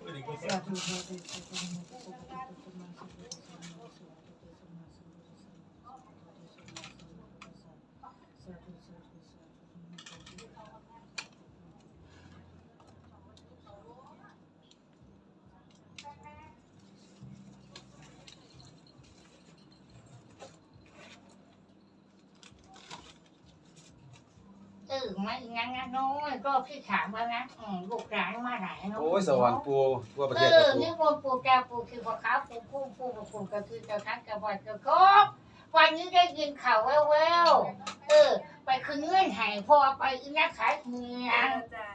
Obrigado. เออไม่งั้นนะน้อยก็พี่ถามว่านะอืมลูกหลานมาไหนเนาะโอ้ยสวรรค์ปูทั่วประเอเทศอครับปูนี่คนปูแกปูคือพ่อค้าปูคู่ปูกับปูกระคือเจ้าทั้งกระบอยกระคบวันนี้ได้ยินข่าวแว่วๆเออ ไปคืนเงื่อนไขพ่อไปอีนักขายเมืองเออ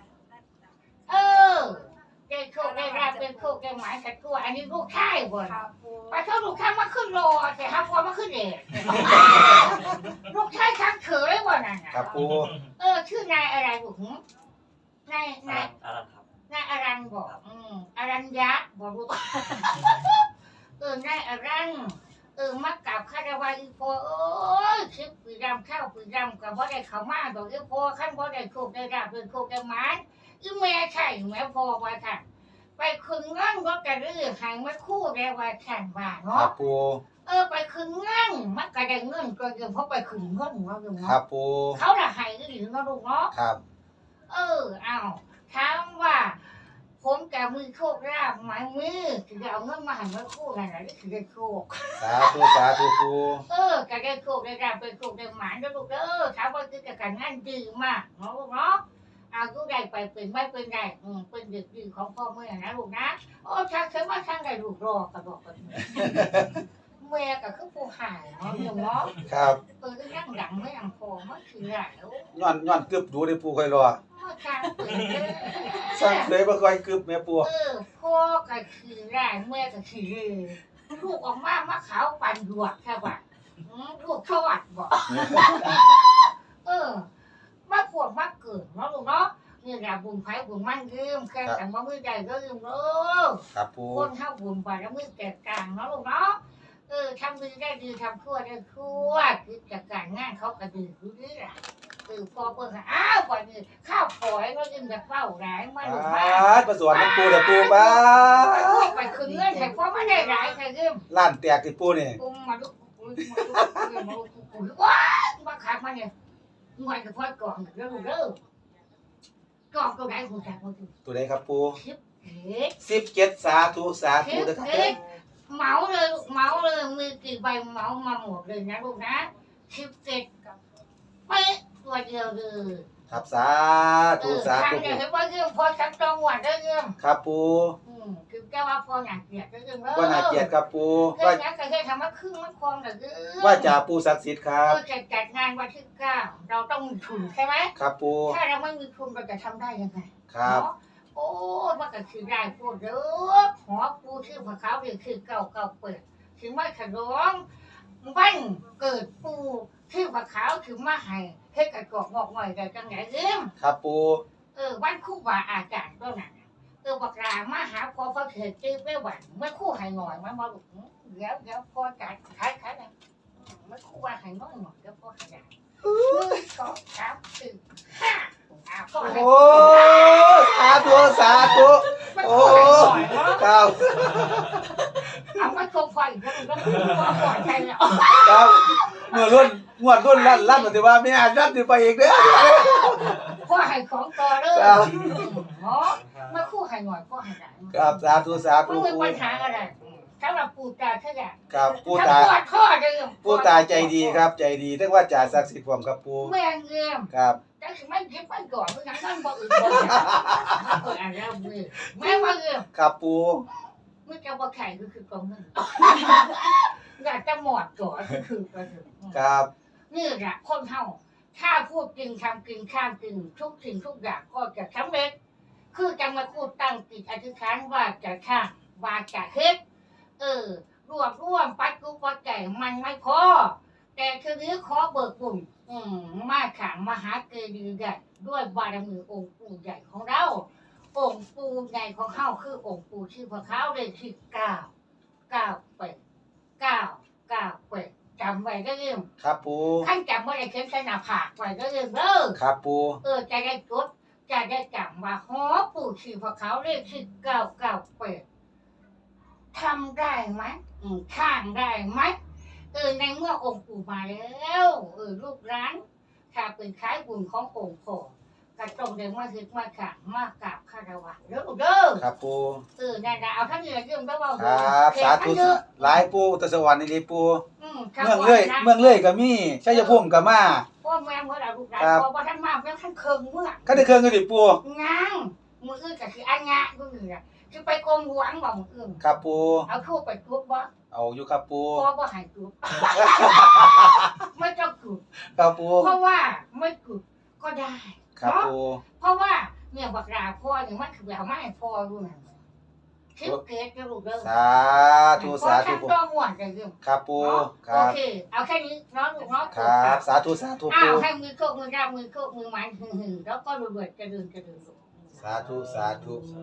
ได้โชคได้ราบเป็นโชคได้หมายกับตัวอันนี้ลูกชายบ่นครับปูไปเท่าลูกชายมาขึ้นรอแต่ฮับพอมาขึ้นเองลูกชายทั้งเขยบ่นั่นน่ะครับปูเออชื่อนายอะไรบุ๋มนายนายอารันครับนายอารันบอกอืมอารัญญะบอกลูกเออนายอารันเออมักกับคาราวาอีโพเอ้ยคลิปปีรำข้าวปีรำกับบ่ได้เข้ามาดอกอีโพขั้นบ่ได้โคกได้ราบเป็นโคกได้หมาน อีแม่ใช่แม่พอว่าค่ะ ไปคืนเงินก็กระดื้อหางมาคู่ได้ว่าฉันว่าครัเนาะบปูเออไปคืนเงินมันก็ได้เงินก็ยังเพราะไปคืนเงินเนาะลุงครัเนาะบปูเขาละให้ก็ดีเนาะลุงเนาะ ครับเออ เอาถามว่า ผมจะมือโชคลาภไหมมือถึงจะเอาเงินมาให้มาคู่กันนะนี่คือได้โชคสาธุสาธุปูเออก็ได้โชคได้ราบเป็นโชคได้หมานแล้วลูกเด้อถามว่าคือจะการงานดีมากเนาะลูกเนาะ เอาลูกได้ไปเป็นไม่เป็นไรอืมเป็นเด็กดีของพ่อแม่นะลูกนะโอ้ช่างเคยมาช่างได้ลูกรอกระบอกกันแม่ก็คือผู้หายเนาะลูกเนาะครับเออยังดังไม่ยังพอมันคือไรแล้วย้อนย้อนกึบดูได้ปูค่อยรอมาช่างเปิดเด้อสั่งเลยบ่ค่อยกึบแม่ปูเออพ่อก็คือแรงแม่ก็คือลูกออกมามะขาวปันหยวกใช่ปะอืมลูกทอดบอกเออ มาขวดมาเกิดเนาะลูกเนาะนี่แหละบุญไผ่บุญมั่นยืมแค่แต่ว่ามือใดก็ยืมเออครับปูคนเท่าบุญไปแล้วมือแตกต่างเนาะลูกเนาะเออทำดีได้ดีทำชั่วได้ชั่วคือจากการงานเขาก็ดีคือนี่แหละเออพอเปิดอ้าวก่อนนี่ข้าวฝอยก็ยืมจากเฝ้าร้ายมาลูกมาปาดประสวนน้ำปูเด้อปูปาดไปคืนเงื่อนไขเพราะไม่ได้หลายใครเริ่มล้านแตกที่ปูนี่อุ้มมาลุกอุ้มมาลุกอุ้มมาลุกอุ้มว้ายมาขาดมาเนี่ย งอนกับพ่อก่อนเด้อเด้อก่อนตัวไหนหัวใจหัวใจตัวใดครับปูคลิปเฮ็ด17สาธุสาธุเด้อครับเด้อเหมาเลยเหมาเลยมือกี่ใบเหมามาหมดเลยนะลูกนะคลิปเสร็จเป๊ะตัวเดียวเลยครับสาเอธุอสาทางธุเดียวเห็นว่าเรื่องพอจับจองหวัดได้เรื่องครับปูอืมคือ แก้ว่าพอหนักเกียดได้เรื่องเด้อว่าน่าเกลียดครับปูเรื่ว่าองนี้ก็แค่ทำมาครึ่งมันคลองแต่คือว่าจ่าปูศักดิ์สิทธิ์ครับ เราจะจัดงานวันที่เก้าเราต้องมีทุนใช่ไหมครับปูถ้าเราไม่มีทุนเราจะทำได้ยังไงครับ เนาะโอ้มันก็คือได้พวกเด้อหอปูชื่อพระเขาเรียกคือเก่าเก่าเปิด ถึงว่าขนมวันเกิดปูชื่อพระเขาถึงมาให้เฮ็ดกระกอกงอกง่อยได้จังไหนเรื่อง ครับปูเออวันคู่บาอาจารย์ตัวนั้นน่ะ เออบอกลามาหาพอพระเถิดตื้อไม่หวั่นเมื่อคู่ให้หน่อยมันมาลุกเดี๋ยวเดี๋ยวพอจัดขายขายเลยเมื่อคู่ว่าให้น้อยหน่อยเดี๋ยวพอขยายหนึ่งสองสามสี่ห้าอ่าพอให้โอ้สาธุสาธุโอ้พอให้หน่อยเนาะครับเอามาชมไฟแล้วมันก็พอก่อนใช่แล้วครับเมื่อรุ่นงวดรุ่นลั่นลั่นปฏิว่าไม่อาจลั่นสิไปอีกเด้อพ่อให้ของต่อเลย ครับสาธุสาไม่ธุมีปูปัญหาอะไรสำหรับปู่ตาแค่ไหนครับปูทั้งตาพ่อพ่อเดิมปูตาใจดีครับ ใจดีเรียกว่าจ่าศักดิ์สิทธิ์ผมครับปูแม่เงียมครับแต่ถึงไม่คิดไม่ก่อนเพราะงั้นนั่นบอกอื่นบอกเอออะไรมือแม่ว่าเงียมครับปูไม่จะบอกแข่งก็คือกองเงินอยากจะหมดก่อนก็คือก็คือครับนี่แหละคนเท่าถ้าพูดจริงทำจริงข้ามจริงทุกสิ่งทุกอย่างก็จะสำเร็จ คือจะมาพูดตั้งจิตอธิษฐานว่าจะข้ามว่าจะเฮ็ดเออ รวบรวมปัจจุบันใจมันไม่พอ แต่ทีนี้ขอเบิกบุญอืมมาขังมหาเกดีย์ใหญ่ด้วยบารมีองค์ปู่ใหญ่ของเรา องค์ปู่ใหญ่ของเขาคือองค์ปู่ชื่อพระเขาเลยที่เก้าเก้าเป็ดเก้าเก้าเป็ดจำไว้ก็เรื่องครับปูขั้นจำไว้ในเข็มใส่หน้าผากไว้ก็เรื่องเด้อครับปูเออจะได้จด จจะได้จำว่าหอปู่ชีพอเขาเลขที่เก้าเก้าเปิดทำได้ไหมอืมข้างได้ไหมเออในเมื่อองค์ปู่มาแล้วเออลูกร้านถ้าเป็นคล้ายบุญขององค์พ่อกระตรงเดินมาคือมาขังมากราบคารวะเด้อลูกเด้อครับปูเออนั่นนะเอาทั้งเงินยืมไปว่าครับสาธุเยอะหลายปูแตะสวรรค์นี่ปูอืมเมืองเลื่อยเมืองเลื่อยก็มีชัยภูมิก็มา พ่อแม่เมื่อเราลูกหลานครับพอว่าท่านมาเมื่อท่านเคิงเมื่อก็ได้เครื่องกันดิปูงางมืออื่นก็คืออันงะก็คืออะคือไปกรมหลวงบอกมืออื่นครับปูเอาคู่ไปจุดบ่เอาอยู่ครับปูพ่อบ่ใหายจุดไม่ต้องจุดครับปูเพราะว่าไม่จุดก็ได้ครับปูเพราะว่าเนี่ยบักราพ่อเนี่ยมันคือเอาไมาให้พ่อรู้นะ คิดเกตจะรู้เด้อสาธุสาธุพ่อปูท่านต้องห่วงกันเรื่องครับปูคโอรับเค เอาแค่นี้เนาะลูกเนาะครับสาธุสาธุอ้าปูวให้มือโคกมือราบมือโคกมือหมันหึ่งๆแล้วก็รวยๆจะเดินจะเดินสาธุสาธุส